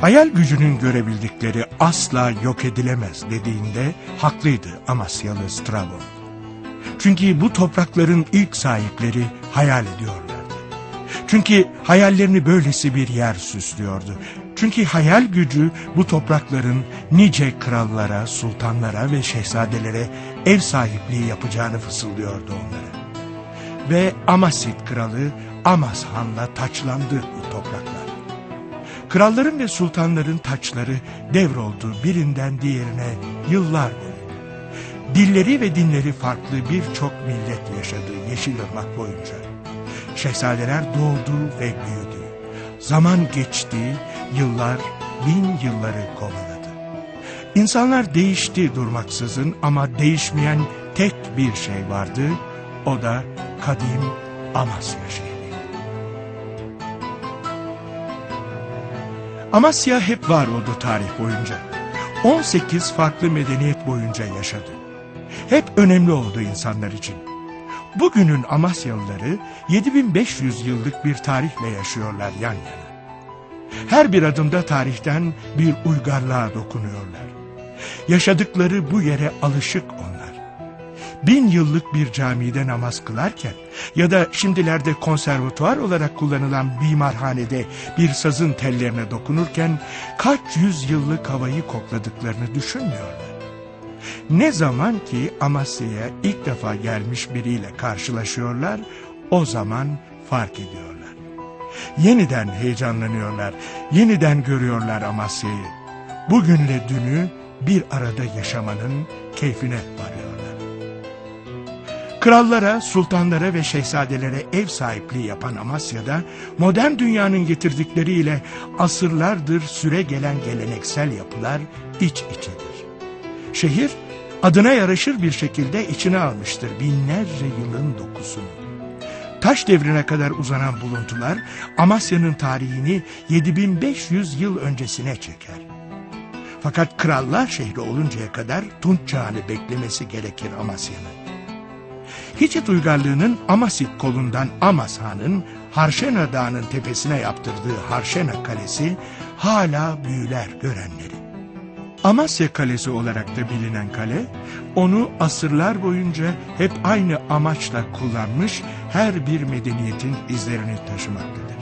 Hayal gücünün görebildikleri asla yok edilemez dediğinde haklıydı Amasyalı Strabon. Çünkü bu toprakların ilk sahipleri hayal ediyorlardı. Çünkü hayallerini böylesi bir yer süslüyordu. Çünkü hayal gücü bu toprakların nice krallara, sultanlara ve şehzadelere ev sahipliği yapacağını fısıldıyordu onlara. Ve Amasit kralı Amas Han'la taçlandı bu topraklar. Kralların ve sultanların taçları devroldu birinden diğerine yıllar boyu. Dilleri ve dinleri farklı birçok millet yaşadı Yeşilırmak boyunca. Şehzadeler doğdu ve büyüdü. Zaman geçti, yıllar bin yılları kovaladı. İnsanlar değişti durmaksızın ama değişmeyen tek bir şey vardı. O da kadim Amasya şehri. Amasya hep var oldu tarih boyunca. 18 farklı medeniyet boyunca yaşadı. Hep önemli oldu insanlar için. Bugünün Amasyalıları 7500 yıllık bir tarihle yaşıyorlar yan yana. Her bir adımda tarihten bir uygarlığa dokunuyorlar. Yaşadıkları bu yere alışık onlar. Bin yıllık bir camide namaz kılarken ya da şimdilerde konservatuvar olarak kullanılan bimarhanede bir sazın tellerine dokunurken kaç yüz yıllık havayı kokladıklarını düşünmüyorlar. Ne zaman ki Amasya'ya ilk defa gelmiş biriyle karşılaşıyorlar, o zaman fark ediyorlar. Yeniden heyecanlanıyorlar, yeniden görüyorlar Amasya'yı. Bugünle dünü bir arada yaşamanın keyfine varıyorlar. Krallara, sultanlara ve şehzadelere ev sahipliği yapan Amasya'da modern dünyanın getirdikleriyle asırlardır süre gelen geleneksel yapılar iç içedir. Şehir adına yaraşır bir şekilde içine almıştır binlerce yılın dokusunu. Taş devrine kadar uzanan buluntular Amasya'nın tarihini 7500 yıl öncesine çeker. Fakat krallar şehri oluncaya kadar Tunç çağını beklemesi gerekir Amasya'nın. Hiçit uygarlığının Amasit kolundan Amas Han'ın Harşena Dağı'nın tepesine yaptırdığı Harşena Kalesi hala büyüler görenleri. Amasya Kalesi olarak da bilinen kale, onu asırlar boyunca hep aynı amaçla kullanmış her bir medeniyetin izlerini taşımaktadır.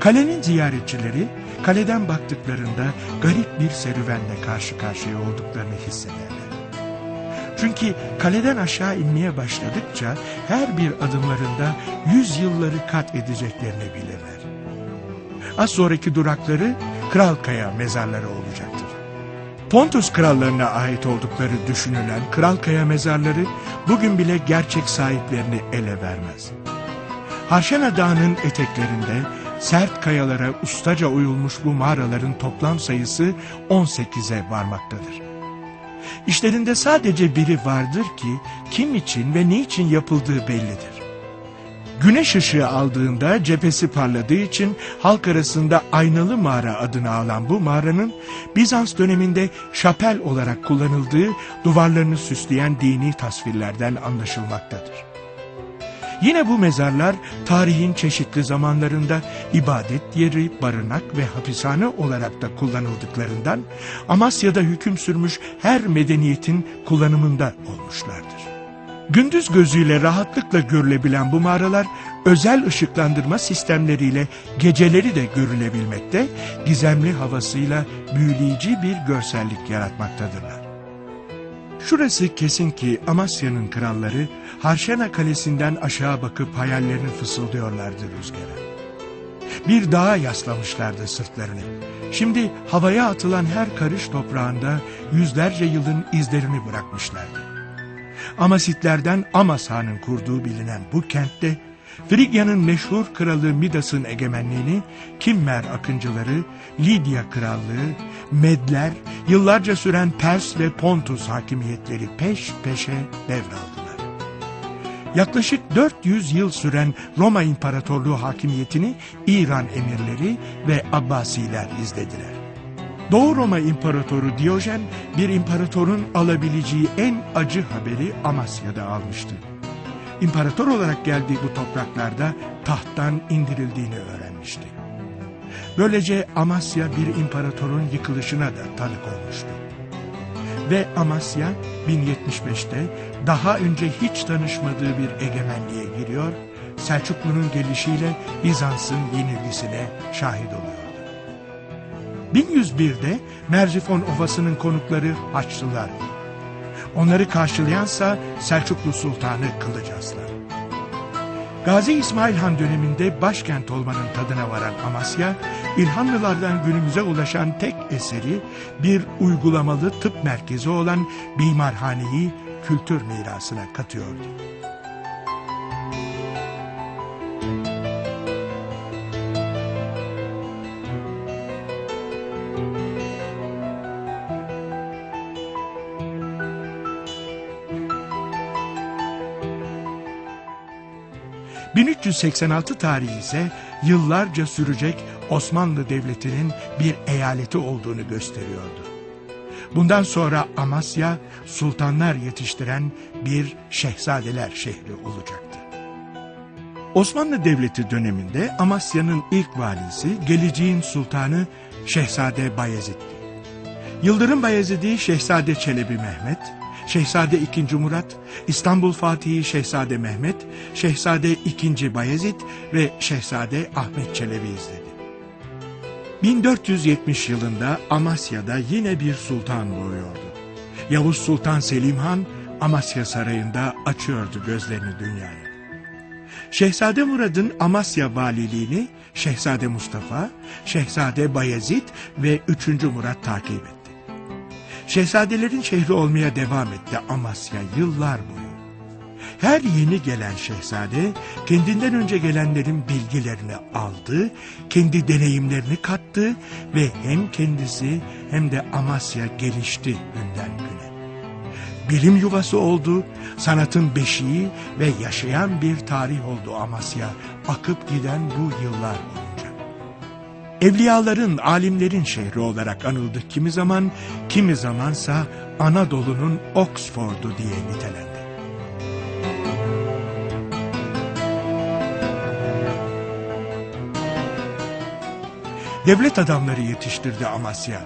Kalenin ziyaretçileri kaleden baktıklarında garip bir serüvenle karşı karşıya olduklarını hissederler. Çünkü kaleden aşağı inmeye başladıkça her bir adımlarında yüz yılları kat edeceklerini bilirler. Az sonraki durakları Kral Kaya mezarları olacaktır. Pontus krallarına ait oldukları düşünülen Kral Kaya mezarları bugün bile gerçek sahiplerini ele vermez. Harşena Dağı'nın eteklerinde sert kayalara ustaca oyulmuş bu mağaraların toplam sayısı 18'e varmaktadır. İşlerinde sadece biri vardır ki kim için ve ne için yapıldığı bellidir. Güneş ışığı aldığında cephesi parladığı için halk arasında aynalı mağara adını alan bu mağaranın Bizans döneminde şapel olarak kullanıldığı duvarlarını süsleyen dini tasvirlerden anlaşılmaktadır. Yine bu mezarlar tarihin çeşitli zamanlarında ibadet yeri, barınak ve hapishane olarak da kullanıldıklarından Amasya'da hüküm sürmüş her medeniyetin kullanımında olmuşlardır. Gündüz gözüyle rahatlıkla görülebilen bu mağaralar özel ışıklandırma sistemleriyle geceleri de görülebilmekte, gizemli havasıyla büyüleyici bir görsellik yaratmaktadırlar. Şurası kesin ki Amasya'nın kralları Harşena Kalesi'nden aşağı bakıp hayallerini fısıldıyorlardı rüzgara. Bir dağa yaslamışlardı sırtlarını. Şimdi havaya atılan her karış toprağında yüzlerce yılın izlerini bırakmışlardı. Amasitlerden Amas kurduğu bilinen bu kentte Frigya'nın meşhur kralı Midas'ın egemenliğini Kimmer akıncıları, Lidya krallığı, Medler, yıllarca süren Pers ve Pontus hakimiyetleri peş peşe devraldılar. Yaklaşık 400 yıl süren Roma İmparatorluğu hakimiyetini İran emirleri ve Abbasiler izlediler. Doğu Roma İmparatoru Diyojen bir imparatorun alabileceği en acı haberi Amasya'da almıştı. İmparator olarak geldiği bu topraklarda tahttan indirildiğini öğrenmişti. Böylece Amasya bir imparatorun yıkılışına da tanık olmuştu. Ve Amasya 1075'te daha önce hiç tanışmadığı bir egemenliğe giriyor, Selçuklu'nun gelişiyle Bizans'ın yenilgisine şahit oluyordu. 1101'de Merzifon Ovası'nın konukları Haçlılar. Onları karşılayansa Selçuklu Sultanı Kılıç Aslan. Gazi İsmail Han döneminde başkent olmanın tadına varan Amasya, İlhanlılardan günümüze ulaşan tek eseri bir uygulamalı tıp merkezi olan Bimarhaneyi kültür mirasına katıyordu. 1386 tarihi ise yıllarca sürecek Osmanlı Devleti'nin bir eyaleti olduğunu gösteriyordu. Bundan sonra Amasya sultanlar yetiştiren bir şehzadeler şehri olacaktı. Osmanlı Devleti döneminde Amasya'nın ilk valisi geleceğin sultanı Şehzade Bayezid'di. Yıldırım Bayezid'i Şehzade Çelebi Mehmet, Şehzade II. Murat, İstanbul Fatihi Şehzade Mehmet, Şehzade II. Bayezid ve Şehzade Ahmet Çelebi izledi. 1470 yılında Amasya'da yine bir sultan doğuyordu. Yavuz Sultan Selim Han Amasya Sarayı'nda açıyordu gözlerini dünyaya. Şehzade Murad'ın Amasya valiliğini Şehzade Mustafa, Şehzade Bayezid ve 3. Murat takip etti. Şehzadelerin şehri olmaya devam etti Amasya yıllar boyu. Her yeni gelen şehzade kendinden önce gelenlerin bilgilerini aldı, kendi deneyimlerini kattı ve hem kendisi hem de Amasya gelişti günden güne. Bilim yuvası oldu, sanatın beşiği ve yaşayan bir tarih oldu Amasya, akıp giden bu yıllar boyunca. Evliyaların, alimlerin şehri olarak anıldı kimi zaman, kimi zamansa Anadolu'nun Oxford'u diye nitelendi. Devlet adamları yetiştirdi Amasya.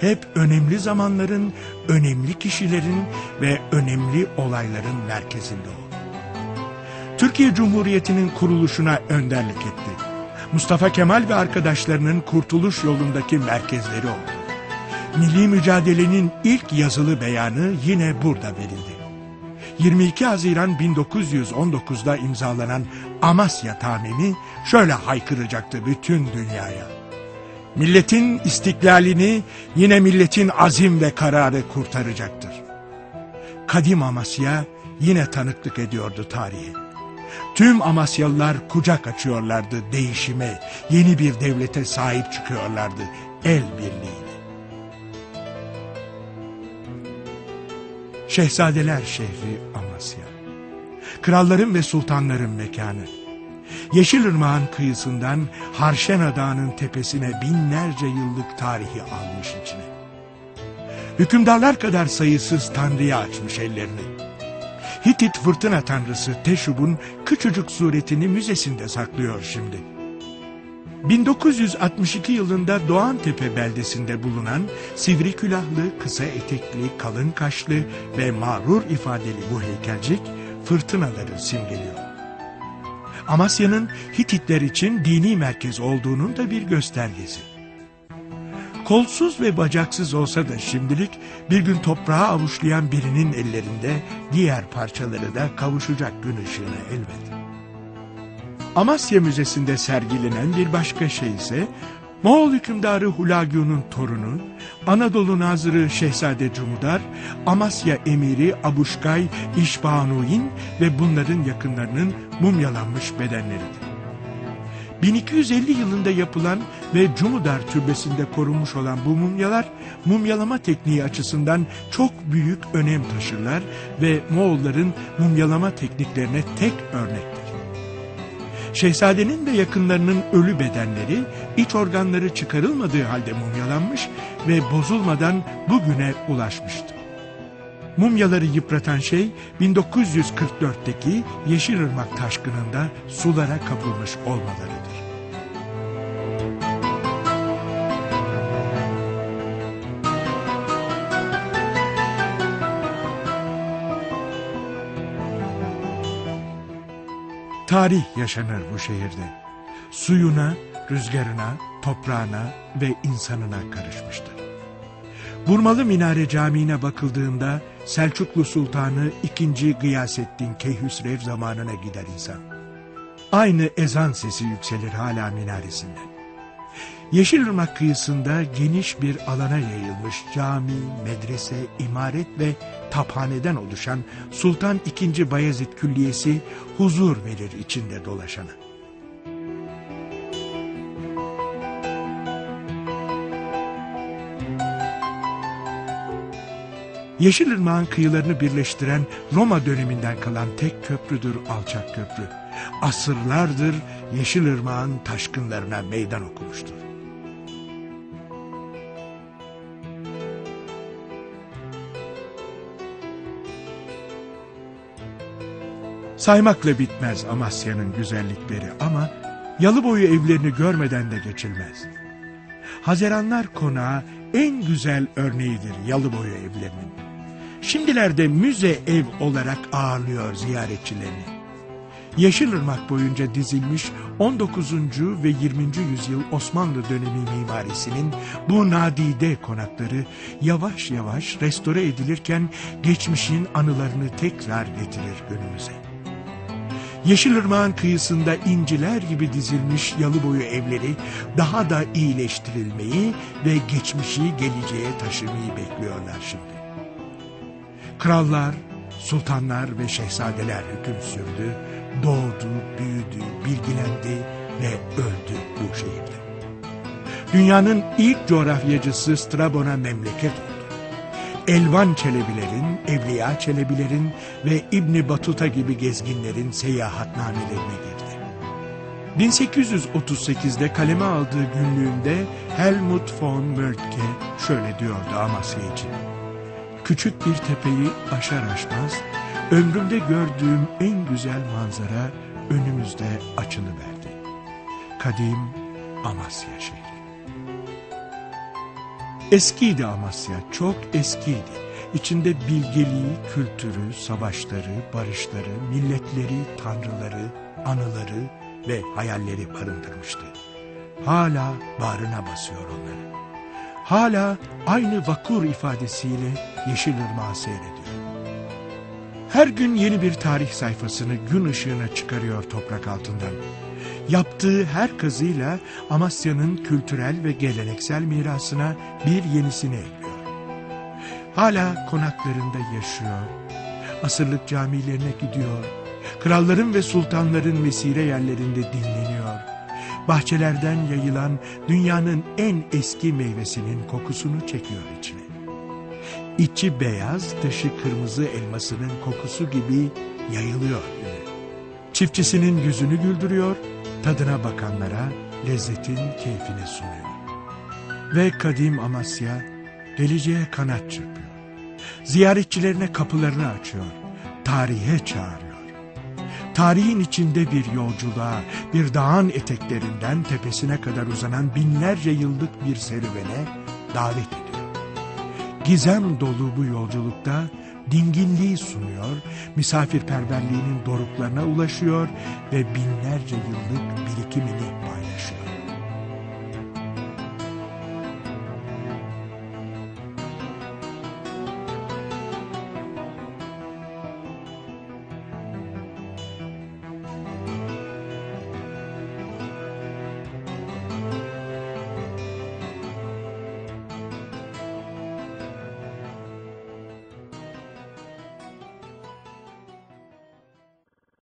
Hep önemli zamanların, önemli kişilerin ve önemli olayların merkezinde oldu. Türkiye Cumhuriyeti'nin kuruluşuna önderlik etti. Mustafa Kemal ve arkadaşlarının kurtuluş yolundaki merkezleri oldu. Milli mücadelenin ilk yazılı beyanı yine burada verildi. 22 Haziran 1919'da imzalanan Amasya Tamimi şöyle haykıracaktı bütün dünyaya. Milletin istiklalini yine milletin azim ve kararı kurtaracaktır. Kadim Amasya yine tanıklık ediyordu tarihi. Tüm Amasyalılar kucak açıyorlardı değişime, yeni bir devlete sahip çıkıyorlardı el birliğiyle. Şehzadeler şehri Amasya. Kralların ve sultanların mekanı. Yeşilırmağın kıyısından Harşena Dağı'nın tepesine binlerce yıllık tarihi almış içine. Hükümdarlar kadar sayısız tanrıya açmış ellerini. Hitit fırtına tanrısı Teşub'un küçücük suretini müzesinde saklıyor şimdi. 1962 yılında Doğantepe beldesinde bulunan sivri külahlı, kısa etekli, kalın kaşlı ve mağrur ifadeli bu heykelcik fırtınaları simgeliyor. Amasya'nın Hititler için dini merkez olduğunun da bir göstergesi. Kolsuz ve bacaksız olsa da şimdilik bir gün toprağa avuçlayan birinin ellerinde diğer parçaları da kavuşacak gün ışığına elbet. Amasya Müzesi'nde sergilenen bir başka şey ise Moğol hükümdarı Hulagu'nun torunu, Anadolu Nazırı Şehzade Cumhudar, Amasya Emiri Abuşkay İşbanuin ve bunların yakınlarının mumyalanmış bedenleridir. 1250 yılında yapılan ve Cumudar Türbesi'nde korunmuş olan bu mumyalar mumyalama tekniği açısından çok büyük önem taşırlar ve Moğolların mumyalama tekniklerine tek örnektir. Şehzadenin ve yakınlarının ölü bedenleri iç organları çıkarılmadığı halde mumyalanmış ve bozulmadan bugüne ulaşmıştı. Mumyaları yıpratan şey 1944'teki Yeşilırmak taşkınında sulara kapılmış olmalarıdır. Tarih yaşanır bu şehirde. Suyuna, rüzgarına, toprağına ve insanına karışmıştır. Burmalı Minare Camii'ne bakıldığında Selçuklu Sultanı 2. Gıyasettin Keyhüsrev zamanına gider insan. Aynı ezan sesi yükselir hala minaresinden. Yeşilırmak kıyısında geniş bir alana yayılmış cami, medrese, imaret ve taphaneden oluşan Sultan II. Bayezid Külliyesi huzur verir içinde dolaşana. Yeşilırmak'ın kıyılarını birleştiren Roma döneminden kalan tek köprüdür Alçak Köprü. Asırlardır Yeşilırmak'ın taşkınlarına meydan okumuştur. Saymakla bitmez Amasya'nın güzellikleri ama Yalıboyu evlerini görmeden de geçilmez. Haziranlar Konağı en güzel örneğidir Yalıboyu evlerinin. Şimdilerde müze ev olarak ağırlıyor ziyaretçilerini. Yeşilırmak boyunca dizilmiş 19. ve 20. yüzyıl Osmanlı dönemi mimarisinin bu nadide konakları yavaş yavaş restore edilirken geçmişin anılarını tekrar getirir önümüze. Yeşilırmağın kıyısında inciler gibi dizilmiş yalı boyu evleri daha da iyileştirilmeyi ve geçmişi geleceğe taşımayı bekliyorlar şimdi. Krallar, sultanlar ve şehzadeler hüküm sürdü, doğdu, büyüdü, bilgilendi ve öldü bu şehirde. Dünyanın ilk coğrafyacısı Strabon'a memleket. Elvan Çelebilerin, Evliya Çelebilerin ve İbni Batuta gibi gezginlerin seyahatnamelerine girdi. 1838'de kaleme aldığı günlüğünde Helmut von Moltke şöyle diyordu Amasya için. Küçük bir tepeyi aşar aşmaz, ömrümde gördüğüm en güzel manzara önümüzde açılıverdi. Kadim Amasya şehri. Eskiydi Amasya, çok eskiydi. İçinde bilgeliği, kültürü, savaşları, barışları, milletleri, tanrıları, anıları ve hayalleri barındırmıştı. Hala bağrına basıyor onları. Hala aynı vakur ifadesiyle Yeşilırmağı seyrediyor. Her gün yeni bir tarih sayfasını gün ışığına çıkarıyor toprak altından. Yaptığı her kazıyla Amasya'nın kültürel ve geleneksel mirasına bir yenisini ekliyor. Hala konaklarında yaşıyor, asırlık camilerine gidiyor, kralların ve sultanların mesire yerlerinde dinleniyor, bahçelerden yayılan dünyanın en eski meyvesinin kokusunu çekiyor içine. İçi beyaz, dışı kırmızı elmasının kokusu gibi yayılıyor. Çiftçisinin yüzünü güldürüyor, tadına bakanlara lezzetin keyfini sunuyor. Ve kadim Amasya geleceğe kanat çırpıyor. Ziyaretçilerine kapılarını açıyor, tarihe çağırıyor. Tarihin içinde bir yolculuğa, bir dağın eteklerinden tepesine kadar uzanan binlerce yıllık bir serüvene davet ediyor. Gizem dolu bu yolculukta dinginliği sunuyor, misafirperverliğinin doruklarına ulaşıyor ve binlerce yıllık.